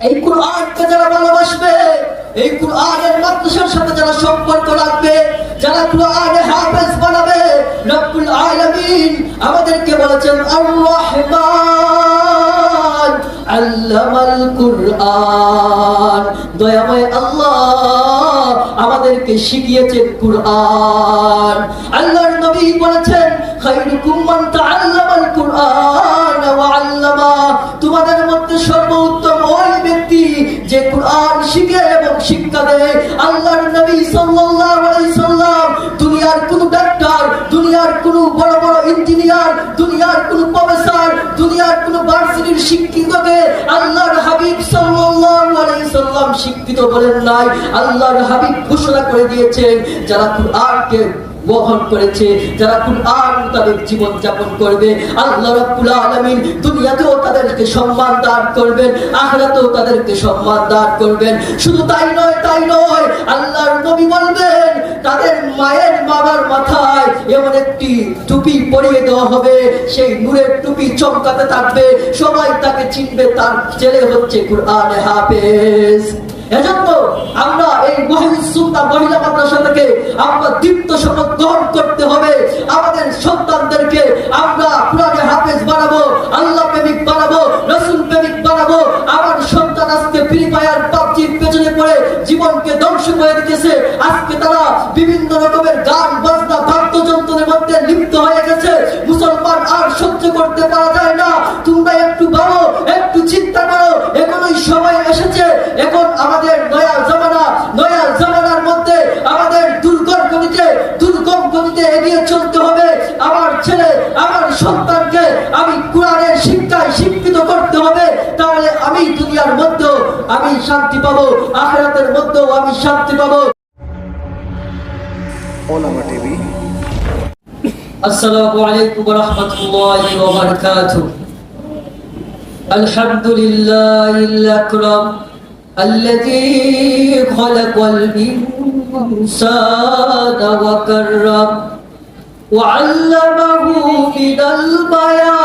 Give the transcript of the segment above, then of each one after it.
এই কোরআনকে যারা ভালোবাসবে, এই কোরআনের মাদ্রাসার সাথে যারা সম্পর্ক রাখবে, যারা কোরআনে হাফেজ বানাবে, রব্বুল আলামিন আমাদেরকে বলেছেন আর রহমান আল্লামাল দয়াময় আল্লাহ আমাদেরকে আল্লাহর নবী বলেছেন খায়রুকুম মান তাআল্লামাল কুরআন ওয়া আল্লামা। তোমাদের মধ্যে সর্বোত্তম যে কোরআন শিখে এবং শিক্ষা দেয় আল্লাহর নবী সাল্লাল্লাহু আলাইহি সাল্লাম, দুনিয়ার কোন ডাক্তার, দুনিয়ার কোন বড় বড় ইঞ্জিনিয়ার, দুনিয়ার কোন প্রফেসর, দুনিয়ার কোন ভার্সিটির শিক্ষিতকে আল্লাহর হাবিব সাল্লাল্লাহু আলাইহি সাল্লাম শিক্ষিত বলেন নাই। আল্লাহর হাবিব ঘোষণা করে দিয়েছেন, যারা কোরআনকে বহন করেছে, যারা কুরআন মোতাবেক জীবন যাপন করবে। আল্লাহ রাব্বুল আলামিন দুনিয়াতেও তাদেরকে সম্মান দান করবেন, আখিরাতেও তাদেরকে সম্মান দান করবেন। শুধু তাই নয় তাই নয়, আল্লাহর নবী বলবেন, তাদের মায়ের বাবার মাথায় এমন একটি টুপি পরিয়ে দেওয়া হবে, সেই নূরের টুপি চমকাতে থাকবে, সবাই তাকে চিনবে, তার ছেলে হচ্ছে কুরআনে হাফেজ। এজন্য আমরা এই মহিলা মহিলা মাদ্রাসা আমরা দীপ্ত শপথ গ্রহণ করতে হবে। আমাদের সন্তানদেরকে আমরা কোরআনে হাফেজ বানাবো, আল্লাহ প্রেমিক বানাবো, রসুল প্রেমিক বানাবো। আমার সন্তান আজকে ফ্রি ফায়ার পাবজির পেছনে পড়ে জীবনকে ধ্বংস করে দিতেছে। আজকে তারা বিভিন্ন রকমের গান, বাজনা বাদ্যযন্ত্রের মধ্যে লিপ্ত হয়ে গেছে। মুসলমান আর সহ্য করতে পারা যায় না। দুনিয়ার মধ্যেও আমি শান্তি পাবো আখেরাতের মধ্যেও আমি শান্তি পাবো ওলামা টিভি السلام عليكم ورحمة الله وبركاته الحمد لله الأكرم الذي خلق الإنسان وكرم وعلمه من البيان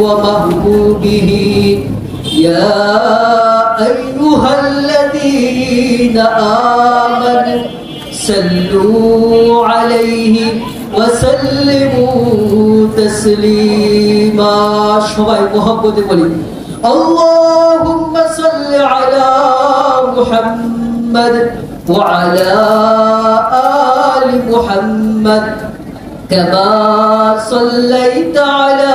ومحبوبه يا أيها الذين آمنوا صلوا عليه وسلموا تسليما সবাই মহব্বতে বলি اللهم صل على محمد وعلى آل محمد كما صليت على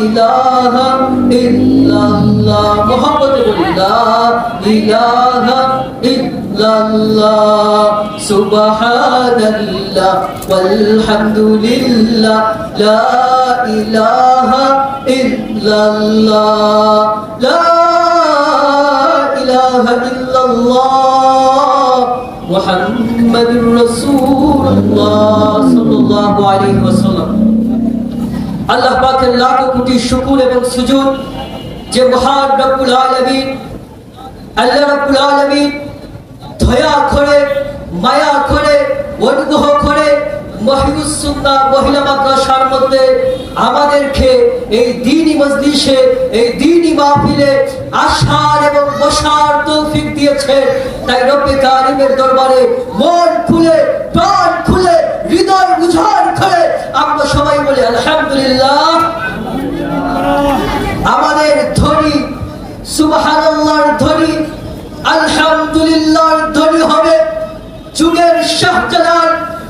ইলাহা ইল্লাল্লাহ মোহাম্মদে বলি লা ইলাহা ইল্লাল্লাহ সুবহানাল্লাহ ওয়ালহামদুলিল্লাহ লা ইলাহা ইল্লাল্লাহ লা ইলাহা ইল্লাল্লাহ মুহাম্মাদুর রাসূলুল্লাহ সাল্লাল্লাহু আলাইহি ওয়াসাল্লাম আল্লাহ পাকের লাখো কোটি শুকুর এবং সুজুদ যে মহান রব্বুল আলামিন, আল্লাহ রব্বুল আলামিন ধয়া করে, মায়া করে, অনুগ্রহ করে মহিউস সুন্নাহ মহিলা মাদ্রাসার মধ্যে আমাদেরকে এই দিনই মজলিসে, এই দিনই মাহফিলে আসার এবং বসার তৌফিক দিয়েছে। তাই রব্বে কারিমের দরবারে মন খুলে, প্রাণ খুলে, হৃদয় উজাড় করে আমরা সবাই বলি, আলহামদুলিল্লাহ। আমাদের ধনী সুবহানাল্লাহর ধনী আলহামদুলিল্লাহর ধনী হবে। যুগের শাহজালাল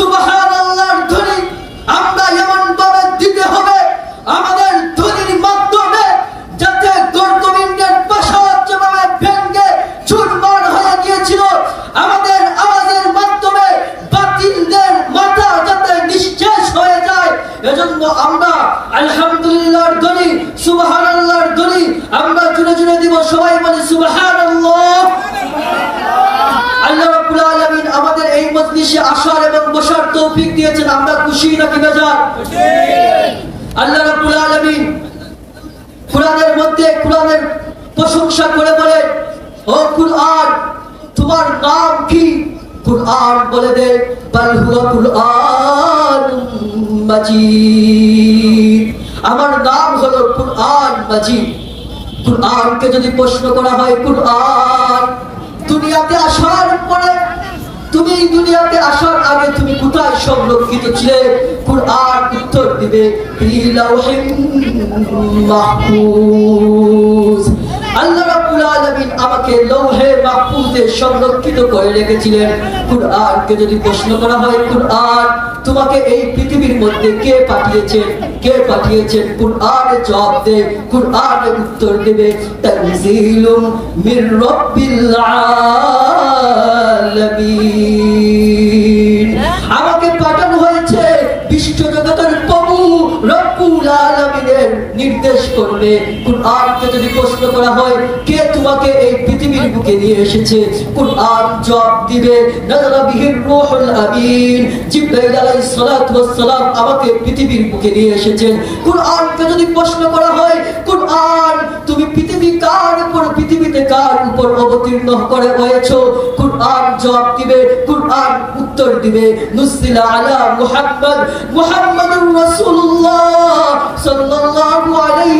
সুবহানাল্লাহর কোরআনের প্রশংসা করে বলে, ও কুরআন, তোমার নাম কি? কুরআন বলে দে বাল হুয়া কুরআন মাজিদ। আমার নাম হলো কুরআন মাজিদ। কুরআনকে যদি প্রশ্ন করা হয়, কুরআন, দুনিয়াতে আসার পরে তুমি এই দুনিয়াতে আসার আগে তুমি কোথায় সংরক্ষিত ছিলে? কুরআন উত্তর দিবে আল্লাহ রাব্বুল আলামিন আমাকে লৌহে মাহফুজে সংরক্ষিত করে রেখেছিলেন। কুরআনকে যদি প্রশ্ন করা হয়, কুরআন, তোমাকে এই পৃথিবীর মধ্যে কে পাঠিয়েছেন কে পাঠিয়েছেন কুরআনে জবাব দে কুরআনে উত্তর দেবে তানজিলুম মির রাব্বিল আলামিন। করবে যদি প্রশ্ন করা হয়, কে তোমাকে এই পৃথিবীর বুকে নিয়ে এসেছে? জবাব দিবে বিহির রূহুল আমিন। জিবরাইল আলাইহিস সালাতু ওয়াস সালাম আমাকে পৃথিবীর বুকে নিয়ে এসেছেন যদি প্রশ্ন করা হয় তুমি পৃথিবী কার উপর, পৃথিবীতে কার উপর অবতীর্ণ করে হয়েছো কুরআন জবাব দিবে উত্তর দিবে নুসিলা আলা মুহাম্মদ, মুহাম্মাদুর রাসূলুল্লাহ সাল্লাল্লাহু আলাইহি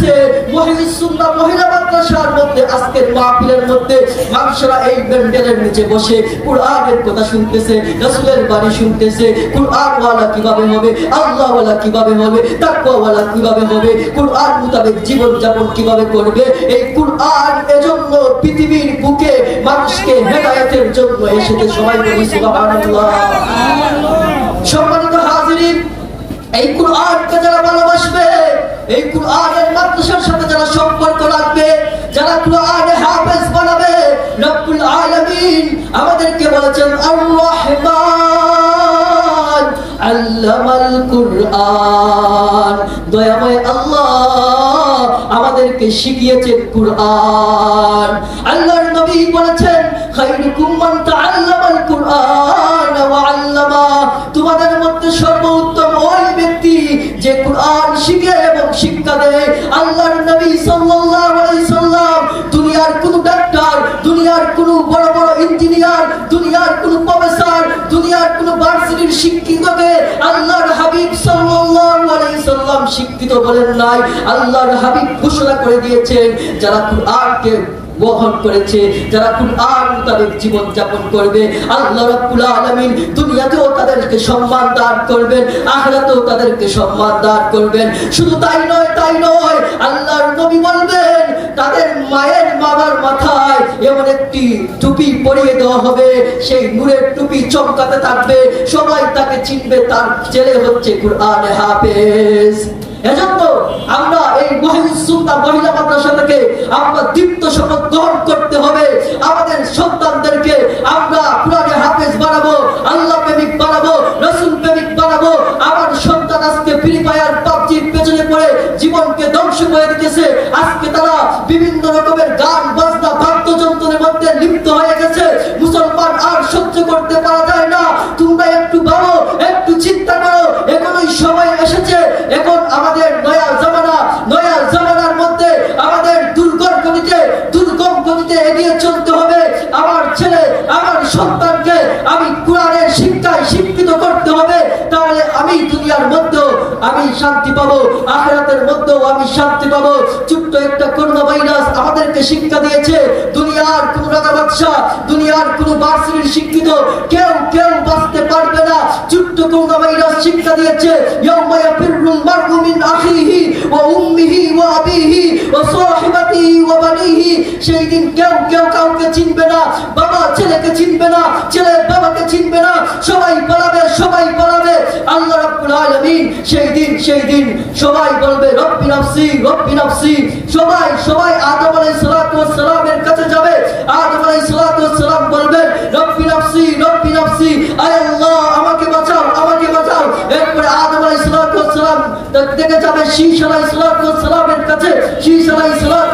দিতেছে মহিলা সুন্নাহ মহিলা মাদ্রাসার মধ্যে, আজকের মাহফিলের মধ্যে মানুষরা এই ব্যান্ডেলের নিচে বসে কুরআনের কথা শুনতেছে, রাসূলের বাণী শুনতেছে কুরআন ওয়ালা কীভাবে হবে আল্লাহ ওয়ালা কীভাবে হবে তাকওয়া ওয়ালা কীভাবে হবে, কুরআন মোতাবেক জীবন যাপন কীভাবে করবে, এই কুরআন এজন্য পৃথিবীর বুকে মানুষকে হেদায়েতের জন্য এসেছে সবাই বলি সুবহানাল্লাহ। সম্মানিত হাজিরিন, এই কুরআনকে যারা ভালোবাসবে এই কুরআনের মাদ্রাসার সাথে যারা সম্পর্ক রাখবে, যারা কুরআনে হাফেজ বানাবে, রব্বুল আলামিন আমাদেরকে বলেছেন আর রহমান আল্লামাল কুরআন। দয়াময় আল্লাহ আমাদেরকে শিখিয়েছেন কুরআন। আল্লাহর নবী বলেছেন খায়রুকুম মান তাআল্লামাল কুরআন ওয়া আল্লামা। তোমাদের মধ্যে সর্বোত্তম ওই ব্যক্তি যে কুরআন শিখে এবং শিক্ষা দেয়। আল্লাহর নবী সাল্লাল্লাহু আলাইহি সাল্লাম দুনিয়ার কোন ডাক্তার, দুনিয়ার কোন বড় বড় ইঞ্জিনিয়ার, দুনিয়ার কোন প্রফেসর, দুনিয়ার কোন ভার্সিটির শিক্ষিতকে আল্লাহর হাবিব সাল্লাল্লাহু আলাইহি সাল্লাম শিক্ষিত বলেন নাই। আল্লাহর হাবিব ঘোষণা করে দিয়েছেন, যারা কুরআনকে বহন করেছে, যারা কুরআন মোতাবেক জীবন যাপন করবে। আল্লাহ রাব্বুল আলামিন দুনিয়াতেও তাদেরকে সম্মান দান করবেন, আখিরাতেও তাদেরকে সম্মান দান করবেন। শুধু তাই নয় তাই নয়, আল্লাহর নবী বলবেন, তাদের মায়ের বাবার মাথায় এমন একটি টুপি পরিয়ে দেওয়া হবে, সেই নূরের টুপি চমকাতে থাকবে, সবাই তাকে চিনবে, তার ছেলে হচ্ছে কুরআন হাফেজ। এজন্য আমরা এই সুলতান মহিলা মাদ্রাসা থেকে আমরা দীপ্ত শপথ গ্রহণ করতে হবে। আমাদের সন্তানদেরকে আমরা কোরআনে হাফেজ বানাবো, আল্লাহ প্রেমিক বানাবো, রসুল প্রেমিক বানাবো। আমার সন্তান আজকে ফ্রি ফায়ার পাবজির পেছনে পড়ে জীবনকে ধ্বংস করে দিতেছে আজকে তারা বিভিন্ন রকমের গান, বাজনা, বাদ্যযন্ত্রের মধ্যে লিপ্ত হয়ে গেছে। মুসলমান আর সহ্য করতে পারা শান্তি পাবো। ছোট্ট একটা করোনা ভাইরাস আমাদেরকে শিক্ষা দিয়েছে। দুনিয়ার কোন রাজা বাদশাহ, দুনিয়ার কোন বার্সির শিক্ষিত কেউ কেউ বাঁচতে পারবে না। ছোট্ট করোনা ভাইরাস শিক্ষা দিয়েছে। ইয়াউমা ইয়াফিরুল মারউ মিন আখিহি ওয়া উম্মিহি ওয়া আবিহি ওয়া সাহিবাতিহি ওয়া বানিহি। সেই দিন কেউ কেউ কাউকে চিনবে না, বাবা ছেলেকে চিনবে না, ছেলে বাবাকে চিনবে না, সবাই পালাবে সবাই পালাবে। আল্লাহ রাব্বুল আলামিন সেই দিন সেই দিন সবাই বলবে, রব্বি নাফসি রব্বি নাফসি। সবাই সবাই আদম আলাইহিস সালাতু ওয়াস সালামের কাছে যাবে। আদম আলাইহিস সালাতু ওয়াস সালাম বলবেন রব্বি নাফসি রব্বি নাফসি। আয় আল্লাহ, আমাকে বাঁচাও আমাকে বাঁচাও। এরপরে আদম আলাইহিস সালাতু ওয়াস সালাম দেখে যাবে, শীশ আলাইহিস সালাতু ওয়াস সালামের কাছে, শীশ আলাইহিস সালাতু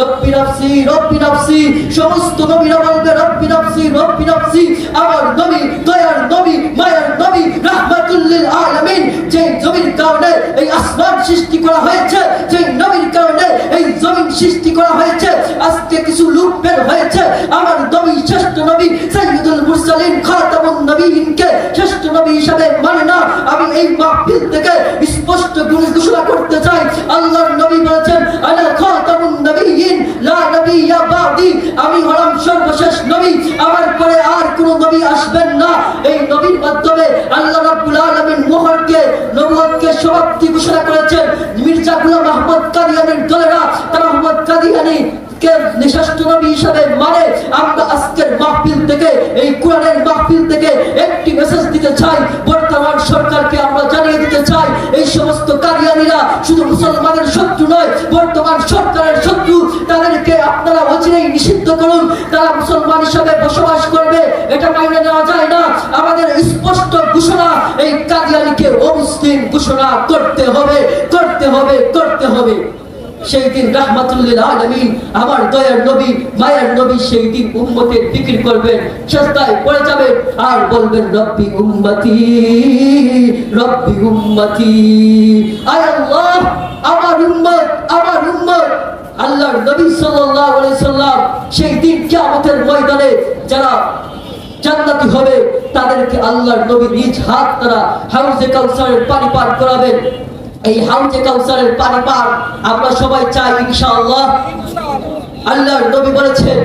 রব্বি নাফসি রব্বি নাফসি, সমস্ত নবীরা বলবে রব্বি নাফসি রব্বি নাফসি। আমার নবী, দয়ার নবী, মায়ের নবী, রাহমাতুল লিল আলামিন। যে জমির কারণে এই আসমান সৃষ্টি করা হয়েছে যে নবীর কারণে এই জমিন সৃষ্টি করা হয়েছে, আজকে কিছু লোক বের হয়েছে। আমার নবী, শ্রেষ্ঠ নবী, সাইয়্যিদুল মুরসালিন, খাতামুন নবীনকে শ্রেষ্ঠ নবী হিসাবে মানে না। আমি এই মাহফিল থেকে স্পষ্ট গুণ ঘোষণা করতে চাই। আল্লাহর নবী বলেছেন আনা খাতামুন নবীন, লা নবিয়্যা বাদি, আমি হলাম সর্বশেষ নবী। আমার পরে আর কোন নবী আসবেন না। এই নবীর মাধ্যমে আল্লাহ রাব্বুল আলামিন মোহরকে নবুয়তকে সমাপ্তি ঘোষণা করেছেন। মির্জা গোলাম আহমদ কাদিয়ানির দলেরা, তারা আহমদ কাদিয়ানি কে নিঃশ্রেষ্ঠ নবী হিসাবে মানে আমরা আজকের মাহফিল থেকে, এই কোরআনের মাহফিল থেকে একটি মেসেজ দিতে চাই। বর্তমান সরকারকে আমরা জানিয়ে দিতে চাই, এই সমস্ত কাদিয়ানিরা শুধু মুসলমানের শত্রু নয়, বর্তমান সরকারের শত্রু, তাদেরকে আপনারা অচিরেই নিষিদ্ধ করুন। তারা মুসলমান হিসাবে বসবাস করবে, এটা মাইনে নেওয়া যায় না। আমাদের স্পষ্ট ঘোষণা, এই কাদিয়ানিকে অমুসলিম ঘোষণা করতে হবে করতে হবে করতে হবে। সেই দিন রাহমাতুল্লিল আলামিন আমার দয়ার নবী, মায়ের নবী সেই দিন উম্মতের ফিকির করবেন সস্তায় পড়ে যাবেন, আর বলবেন, রব্বি উম্মতি রব্বি উম্মতি। আয় আল্লাহ, আমার উম্মত আমার উম্মত। আল্লাহর নবী সাল্লাল্লাহু আলাইহি সাল্লাম সেই দিন কিয়ামতের ময়দানে যারা জান্নাতি হবে, তাদেরকে আল্লাহর নবী নিজ হাত দ্বারা হাউজে কাউসারের পানি পান করাবেন। এই হাউজে কাউসারের পানি পান আমরা সবাই চাই, ইনশাআল্লাহ। আল্লাহর নবী বলেছেন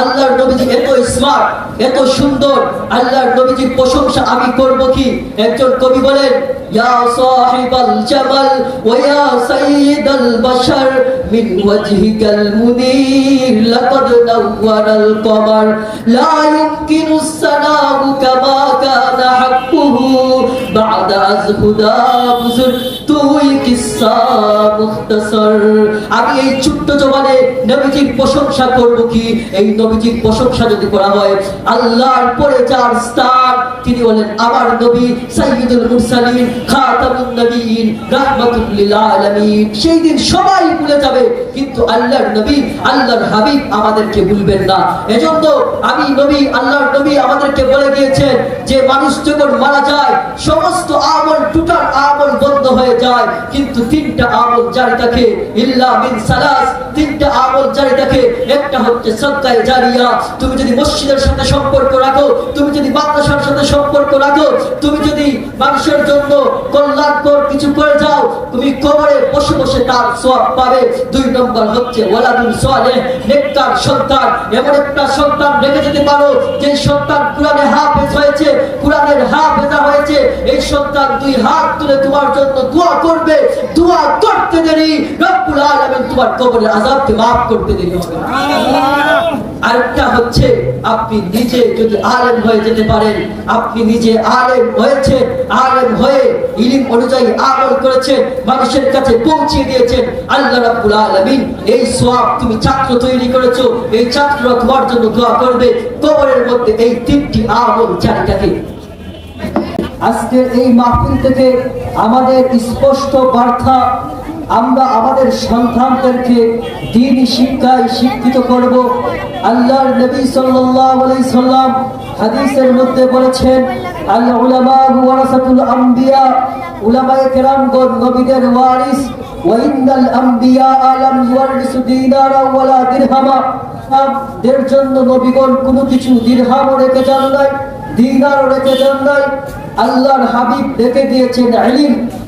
আল্লাহর নবীজি এত স্মার্ট এত সুন্দর, আল্লাহর নবীজির প্রশংসা আমি করব কি? একজন কবি বলেন, ইয়া সাহিবাল জামাল ওয়া ইয়া সাইয়্যিদাল বাশার, মিন ওয়াজহিকাল মুনির, লাকাদ নাওয়ারাল কমার, লা ইউমকিনু সানাউ কামা কানা হাক্কুহু আজ খুদা বুজুর তুই কিসা মুখতসর? আমি এই ছোট্ট জবানে নবীজির প্রশংসা করব কি? এই নবীজির প্রশংসা যদি করা হয়, আল্লাহর পরে যার স্থান তিনি হলেন আমার নবী সাইয়্যিদুল মুরসালিন, খাতামুন নবীন, রাহমাতুল লিল আলামিন। সেই দিন সবাই ভুলে যাবে, কিন্তু আল্লাহর নবী, আল্লাহর হাবিব আমাদেরকে ভুলবেন না। এজন্য আমি নবী, আল্লাহর নবী আমাদেরকে বলে গিয়েছেন যে, মানুষ যখন মারা যায়, সমস্ত আমল টোটাল আমল বন্ধ হয়ে যায়। কিন্তু তিনটা আমল জারি থাকে, ইল্লা মিন সালাস। তিনটা আমল জারি থাকে, একটা হচ্ছে সদকায়ে জারিয়া। তুমি যদি মসজিদের সাথে সম্পর্ক রাখো, তুমি যদি মাদ্রাসার সাথে সম্পর্ক রাখো। তুমি যদি মানুষের জন্য কল্যাণকর কিছু করে যাও, তুমি কবরে বসে বসে তার সওয়াব পাবে। দুই নম্বর হচ্ছে ওয়ালাদুল সালেহ, নেককার সন্তান। এমন একটা সন্তান রেখে যেতে পারো যে সন্তান কোরআনে হাফেজ হয়েছে, কোরআনের হাফেজা হয়েছে। এই সন্তান দুই হাত তুলে তোমার জন্য দোয়া করবে। দোয়া করতে দেরি, রব্বুল আলামিন তোমার কবরের আযাবকে maaf করতে দেরি হবে। না। আরেকটা হচ্ছে, আপনি নিজে যদি আলেম হয়ে যেতে পারেন, আপনি নিজে আলেম হয়েছে আলেম হয়ে ইলিম অনুযায়ী আমল করেছেন, মানুষের কাছে পৌঁছে দিয়েছেন, আল্লাহ রাব্বুল আলামিন এই সওয়াব তুমি ছাত্র তৈরি করেছ, এই ছাত্র তোমার জন্য দোয়া করবে, কবরের মধ্যে এই তিনটি আমল জারি থাকে আজকের এই মাহফিল থেকে আমাদের স্পষ্ট বার্তা আমরা আমাদের সন্তানদেরকে দিন শিক্ষায় শিক্ষিত করব। আল্লাহর নবী সাল্লাল্লাহু আলাইহি সাল্লাম হাদিসের মধ্যে বলেছেন, আল উলামা ওয়ারাসাতুল আম্বিয়া। উলামায়ে কেরামগণ নবীদের ওয়ারিস। ওয়া ইন্নাল আম্বিয়া আলাম ইওয়ারিসু দিনারা ওয়ালা দিরহামা। দের জন্য নবীগণ কোনো কিছু দিরহামও রেখে যান নাই, দিনারও রেখে যান নাই। আল্লাহর হাবিব রেখে দিয়েছেন ইলম।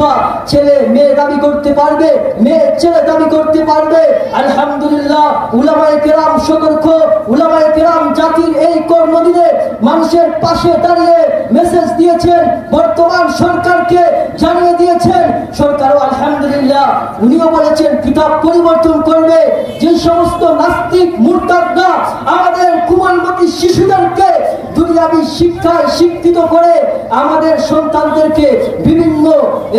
থেকে ছেলে, মেয়ে দাবি করতে পারবে, মেয়ে, ছেলে দাবি করতে পারবে। আলহামদুলিল্লাহ কেরাম সতর্ক কেরাম জাতির এই কর্মদিনে মানুষের পাশে দাঁড়িয়ে মেসেজ দিয়েছেন, বর্তমান সরকারকে জানিয়ে দিয়েছেন। সরকারও আলহামদুলিল্লাহ, উনিও বলেছেন, কিতাব পরিবর্তন করবে। যে সমস্ত নাস্তিক, মুরতাদরা আমাদের কুমারমতি শিশুদেরকে দুনিয়াবি শিক্ষায় শিক্ষিত করে আমাদের সন্তানদেরকে বিভিন্ন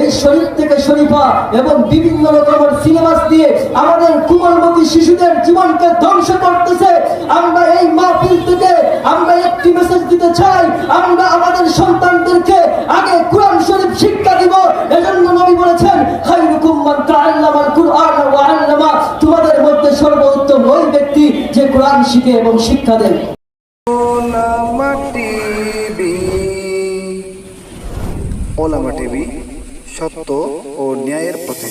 এই শরীর থেকে শরীফা এবং বিভিন্ন রকমের সিলেবাস দিয়ে আমাদের কুমারমতি শিশুদের জীবনকে ধ্বংস করতেছে। আমরা এই মাহফিল থেকে আমরা একটি মেসেজ দিতে চাই, আমরা আমাদের সন্তানদেরকে আগে কোরআন শরীফ শিক্ষা দিব। এজন্য নবী বলেছেন, খায়রুকুম মান তাআল্লামাল কুরআন ওয়া আল্লামা। তোমাদের মধ্যে সর্বোত্তম ওই ব্যক্তি যে কোরআন শিখে এবং শিক্ষা দেয়। ওলামা টিভি সত্য ও ন্যায়ের পথে।